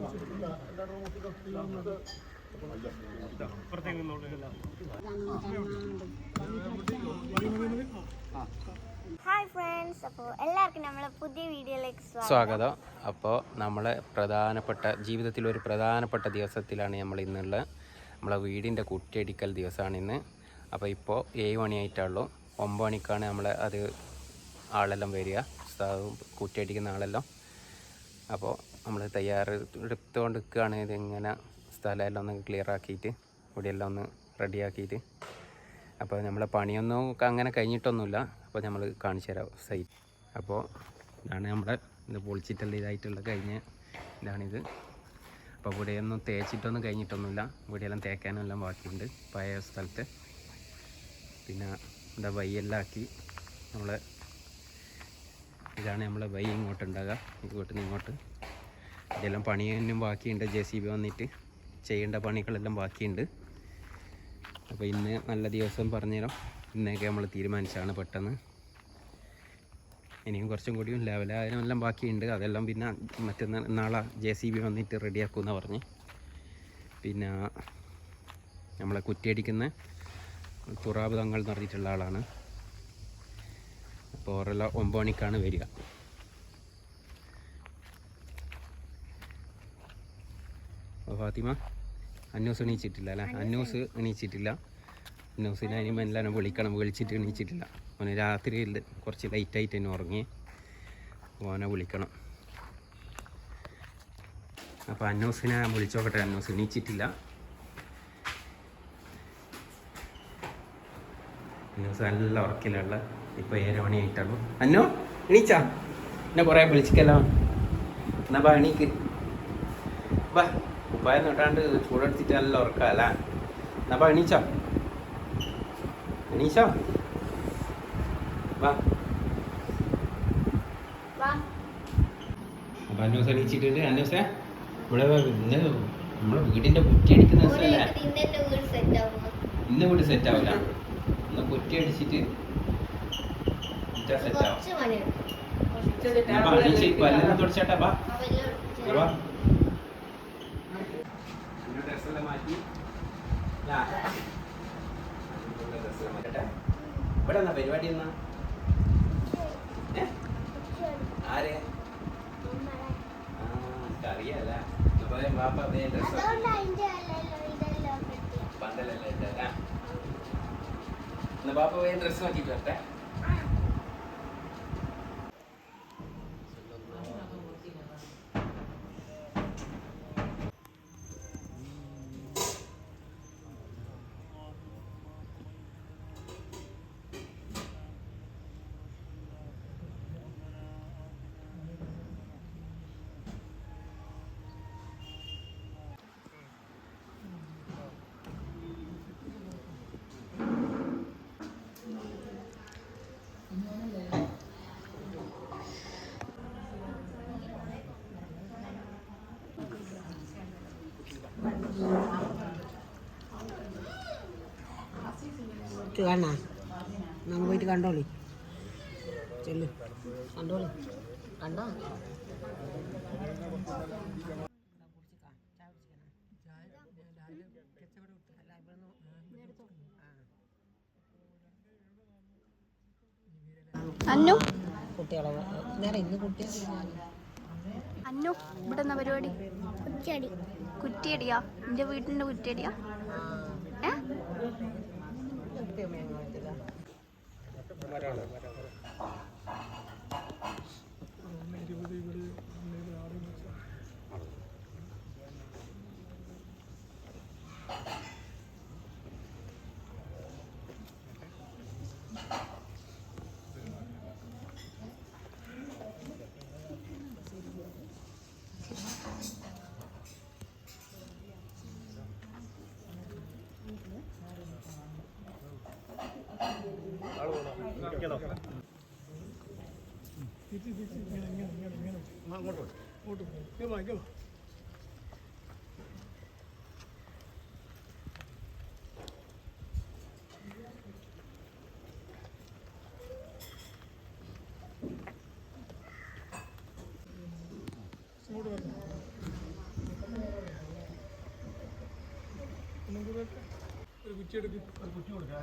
Hi friends അപ്പോൾ എല്ലാവർക്കും നമ്മളെ പുതിയ വീഡിയോയിലേക്ക് സ്വാഗതം. സ്വാഗതം. അപ്പോൾ നമ്മളെ പ്രധാനപ്പെട്ട ജീവിതത്തിൽ ഒരു പ്രധാനപ്പെട്ട ദിവസത്തിലാണ് നമ്മൾ ഇന്നുള്ളത്. നമ്മളെ വീടിന്റെ കുറ്റിയടിക്കൽ ദിവസമാണ് ഇന്ന്. അപ്പോൾ ഇപ്പോൾ ഏഴ് മണിയായിട്ടുള്ളൂ ഒമ്പത് മണിക്കാണ് നമ്മളെ അത് ആളെല്ലാം വരിക. കുട്ടിയടിക്കുന്ന ആളെല്ലാം. അപ്പോൾ നമ്മൾ തയ്യാറ് എടുത്തുകൊണ്ട് നിൽക്കുകയാണ് ഇതെങ്ങനെ സ്ഥലമെല്ലാം ഒന്ന് ക്ലിയർ ആക്കിയിട്ട് ഇവിടെയെല്ലാം ഒന്ന് റെഡിയാക്കിയിട്ട്. അപ്പോൾ നമ്മളെ പണിയൊന്നും അങ്ങനെ കഴിഞ്ഞിട്ടൊന്നുമില്ല. അപ്പോൾ നമ്മൾ കാണിച്ചു തരാം സൈറ്റ് അപ്പോൾ ഇതാണ് നമ്മുടെ ഇത് പൊളിച്ചിട്ടുള്ള ഇതായിട്ടുള്ള കഴിഞ്ഞ ഇതാണിത്. അപ്പോൾ ഇവിടെയൊന്നും തേച്ചിട്ടൊന്നും കഴിഞ്ഞിട്ടൊന്നുമില്ല. ഇവിടെയെല്ലാം തേക്കാനും എല്ലാം ബാക്കിയുണ്ട് പഴയ സ്ഥലത്ത്. പിന്നെ ഇവിടെ വയ്യെല്ലാം ആക്കി നമ്മളെ ഇതാണ് നമ്മളെ വൈ ഇങ്ങോട്ടുണ്ടാകുക ഇങ്ങോട്ട് നിന്ന് ഇങ്ങോട്ട് ഇതെല്ലാം പണിയൊന്നും ബാക്കിയുണ്ട്. ജെ സി ബി വന്നിട്ട് ചെയ്യേണ്ട പണികളെല്ലാം ബാക്കിയുണ്ട്. അപ്പോൾ ഇന്ന് നല്ല ദിവസം പറഞ്ഞുതരാം. ഇന്നൊക്കെ നമ്മൾ തീരുമാനിച്ചാണ് പെട്ടെന്ന്. ഇനിയും കുറച്ചും കൂടിയും ലെവലായാലും ബാക്കിയുണ്ട്. അതെല്ലാം പിന്നെ മറ്റന്നാൾ നാളെ ജെ സി ബി വന്നിട്ട് റെഡിയാക്കുമെന്ന് പറഞ്ഞ്. പിന്നെ നമ്മളെ കുറ്റിയടിക്കുന്ന തുറാബ് തങ്ങൾ എന്ന് പറഞ്ഞിട്ടുള്ള ആളാണ്. അപ്പോൾ ഓരോ ഒമ്പത് മണിക്കാണ് വരിക. അപ്പോൾ ഫാത്തിമ അന്നൂസ് എണീച്ചിട്ടില്ല അല്ലേ? അന്നൂസ് എണീച്ചിട്ടില്ല. അന്നൂസിനെ ഇനി എല്ലാവരും വിളിക്കണം. വിളിച്ചിട്ട് എണീച്ചിട്ടില്ല. അവന് രാത്രിയിൽ കുറച്ച് ലൈറ്റായിട്ട് തന്നെ ഉറങ്ങി. അവനെ വിളിക്കണം. അപ്പോൾ അന്നൂസിനെ വിളിച്ചോക്കട്ടെ. അന്നൂസ് എണീച്ചിട്ടില്ല. അന്നൂസ് നല്ല ഉറക്കിലുള്ള ഇപ്പോൾ ഏഴ് മണിയായിട്ടുള്ളൂ അന്നോ എണീച്ചാ? എന്നെ കുറേ വിളിച്ചിക്കല്ലോ എന്നാ ബാ എണീക്ക്. ബാ. ഉപ്പായം തൊട്ടാണ്ട് ചൂടെടുത്തിട്ട് നല്ല ഉറക്കല്ല എന്നാ ബാ എണീച്ചോ. എണീച്ചോ. വാ അപ്പം അന്നൂസ് എണീച്ചിട്ടുണ്ട്. അന്നൂസേ ഇവിടെ ഇന്ന് നമ്മളെ വീടിന്റെ കുറ്റി അടിക്കുന്ന ദിവസമല്ലേ? ഇന്നെ വീട് സെറ്റ് ആവില്ല. ഇന്ന് കുറ്റി അടിച്ചിട്ട് സെറ്റ് ആവും. അപ്പൊ തുടച്ചേട്ടാ എല്ലാം മാറ്റി. ഇവിടെ എന്നാ പരിപാടി എന്നാ? ആരെ? എനിക്കറിയാലേ. അപ്പൊ വാപ്പ കിട്ടിയ പന്തലെല്ലാം ബാപ്പ ഡ്രസ് മാറ്റിട്ട് വരട്ടെ. കാണാ? നമ്മൾ പോയിട്ട് കണ്ടോളി. ചെല്ലു. കണ്ടോളി. കണ്ടോ? അന്നു? കുട്ടികളെ നേരെ ഇന്ന് കുട്ടികൾ അന്നു ഇവിടെ പരിപാടി. കുറ്റിയടി. കുറ്റിയടിയാ? എന്റെ വീടിന്റെ കുറ്റിയടിയാ? ഏഹ് നോക്കിയതോ അങ്ങോട്ട് അങ്ങോട്ട് ഇങ്ങോട്ട് വരണം ഒന്നും കൂടെ ഒരു കുറ്റി എടുക്കും. ഒരു കുറ്റി കൊടുക്കാം.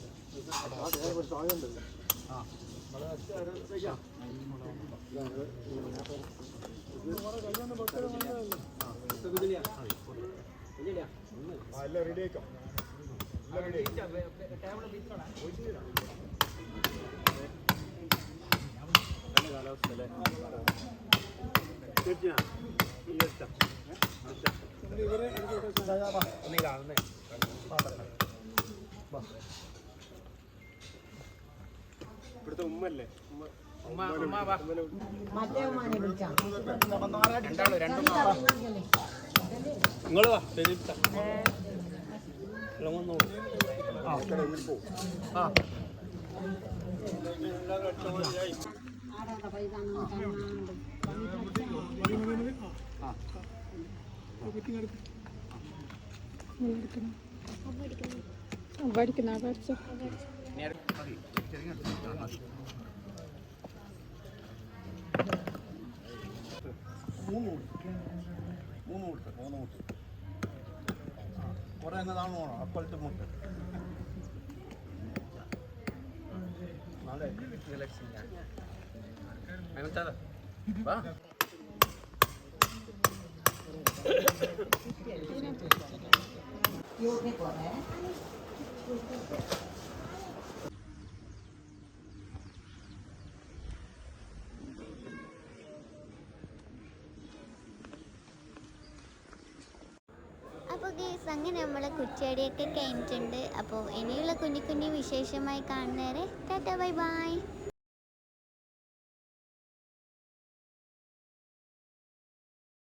ഇവിടുത്തെ ഉമ്മല്ലേ ഉമ്മ ഉമ്മ ഉമ്മ വാ മറ്റേ ഉമ്മാനെ വിളിച്ചാ ഉമ്മല്ലേ രണ്ടും നിങ്ങൾ വാ ആ ആ ആടാ പൈസ കാണാണ്ട് മൂന്ന് മുട്ട മൂന്ന് മുട്ട കുറെ എന്നതാണ് പോകണം അപ്പോഴത്തെ മുട്ട വാ യൂട്യൂബ് പോരെ അപ്പോൾ ഗേസ് അങ്ങനെ നമ്മളെ കുറ്റിയാടിയൊക്കെ കഴിഞ്ഞിട്ടുണ്ട്. അപ്പോൾ ഇനിയുള്ള കുഞ്ഞു കുഞ്ഞു വിശേഷമായി കാണുന്നവരെ ടാറ്റ ബൈ ബൈ.